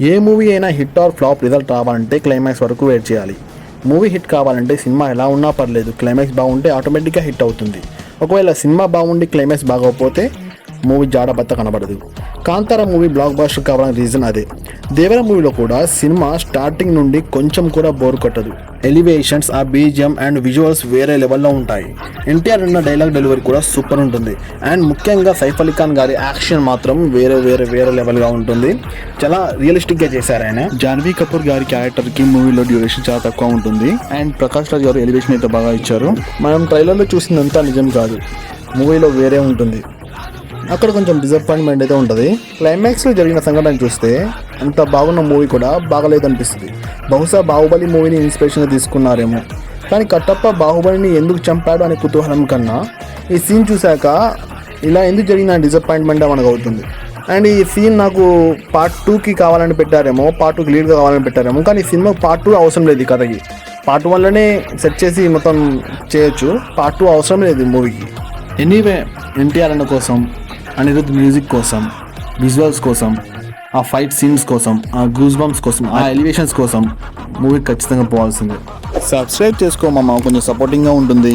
ఏ movie అయినా hit or flop result రావాలంటే climax వరకు వెయిట్ చేయాలి. మూవీ హిట్ కావాలంటే సినిమా ఎలా ఉన్నా పర్లేదు క్లైమాక్స్ బాగుంటే ఆటోమేటిక్గా హిట్ అవుతుంది. ఒకవేళ సినిమా బాగుండి క్లైమాక్స్ బాగోకపోతే మూవీ జాడబత్త కనబడదు. కాంతార మూవీ బ్లాక్ బాస్టర్ కావాలని రీజన్ అదే. దేవర మూవీలో కూడా సినిమా స్టార్టింగ్ నుండి కొంచెం కూడా బోర్ కొట్టదు. ఎలివేషన్స్ ఆ బీజిఎం అండ్ విజువల్స్ వేరే లెవెల్లో ఉంటాయి. ఎన్టీఆర్ ఉన్న డైలాగ్ డెలివరీ కూడా సూపర్ ఉంటుంది. అండ్ ముఖ్యంగా సైఫ్ అలీ ఖాన్ గారి యాక్షన్ మాత్రం వేరే వేరే వేరే లెవెల్గా ఉంటుంది. చాలా రియలిస్టిక్గా చేశారు ఆయన. జాన్వీ కపూర్ గారి క్యారెక్టర్కి మూవీలో డ్యూరేషన్ చాలా తక్కువ ఉంటుంది. అండ్ ప్రకాష్ రాజ్ గారు ఎలివేషన్ అయితే బాగా ఇచ్చారు. మనం ట్రైలర్లో చూసిందంతా నిజం కాదు. మూవీలో వేరే ఉంటుంది. అక్కడ కొంచెం డిసప్పాయింట్మెంట్ అయితే ఉంటుంది. క్లైమాక్స్లో జరిగిన సంఘటన చూస్తే అంత బాగున్న మూవీ కూడా బాగలేదు అనిపిస్తుంది బహుశా బాహుబలి మూవీని ఇన్స్పిరేషన్గా తీసుకున్నారేమో. కానీ కట్టప్ప బాహుబలిని ఎందుకు చంపాడు అనే కుతూహలం కన్నా ఈ సీన్ చూశాక ఇలా ఎందుకు జరిగిన డిసప్పాయింట్మెంట్ మనకు అవుతుంది. అండ్ ఈ సీన్ నాకు పార్ట్ టూకి కావాలని పెట్టారేమో పార్ట్ టూకి లీడ్గా కావాలని పెట్టారేమో కానీ ఈ సినిమా పార్ట్ టూ అవసరం లేదు ఈ కథకి. పార్ట్ వన్లోనే సెట్ చేసి మొత్తం చేయొచ్చు. పార్ట్ టూ అవసరం లేదు ఈ మూవీకి ఎనీవే ఎన్టీఆర్ అన్న కోసం అనిరుద్ మ్యూజిక్ కోసం విజువల్స్ కోసం ఆ ఫైట్ సీన్స్ కోసం ఆ గూస్ బంప్స్ కోసం ఆ ఎలివేషన్స్ కోసం మూవీ ఖచ్చితంగా పోవాల్సిందే. సబ్స్క్రైబ్ చేసుకోమమ్మా కొంచెం సపోర్టింగ్గా ఉంటుంది.